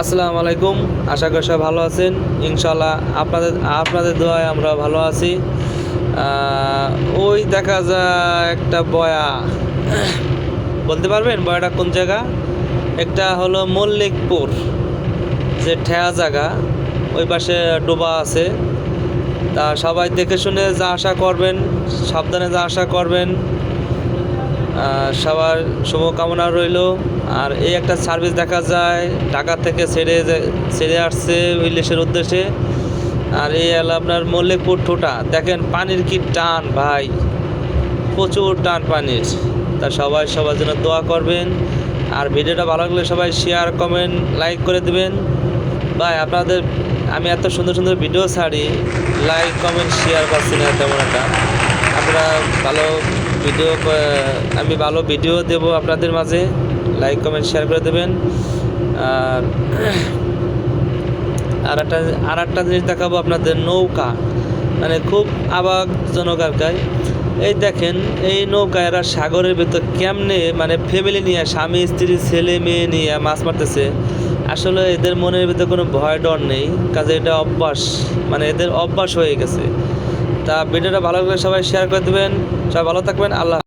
আসসালামু আলাইকুম। আশা করি ভালো আছেন। ইনশাল্লাহ আপনাদের আপনাদের দোয়ায় আমরা ভালো আছি। ওই দেখা যায় একটা বয়া। বলতে পারবেন বয়াটা কোন জায়গা? একটা হলো মল্লিকপুর, যে ঠেয়া জায়গা। ওই পাশে ডোবা আছে। তা সবাই দেখে শুনে যা আশা করবেন, সাবধানে যা আশা করবেন। সবার শুভকামনা রইল। আর এই একটা সার্ভিস দেখা যায়, ঢাকা থেকে ছেড়ে ছেড়ে আসছে ইলিশের উদ্দেশ্যে। আর এই হলো আপনার মল্লিকপুর ঠোঁটা। দেখেন পানির কি টান ভাই। প্রচুর টান পানির। তা সবাই, সবার জন্য দোয়া করবেন। আর ভিডিওটা ভালো লাগলে সবাই শেয়ার কমেন্ট লাইক করে দেবেন। ভাই, আপনাদের, আমি এত সুন্দর সুন্দর ভিডিও ছাড়ি। লাইক কমেন্ট শেয়ার পাচ্ছি না তেমন একটা। আপনারা ভালো ভিডিও আমি ভালো ভিডিও দেব আপনাদের মাঝে। লাইক কমেন্ট শেয়ার করে দেবেন। আর আর একটা আর একটা জিনিস দেখাবো আপনাদের, নৌকা। মানে খুব আবাকজনক আর। এই দেখেন, এই নৌকা এরা সাগরের ভেতর কেমনে মানে ফ্যামিলি নিয়ে, স্বামী, স্ত্রী, ছেলে, মেয়ে নিয়ে মাছ মারতেছে। আসলে এদের মনের ভিতরে কোনো ভয় ডর নেই, কাজে এটা অভ্যাস। মানে এদের অভ্যাস হয়ে গেছে। তা ভিডিওটা ভালো করে সবাই শেয়ার করে দেবেন। সবাই ভালো থাকবেন আল্লাহ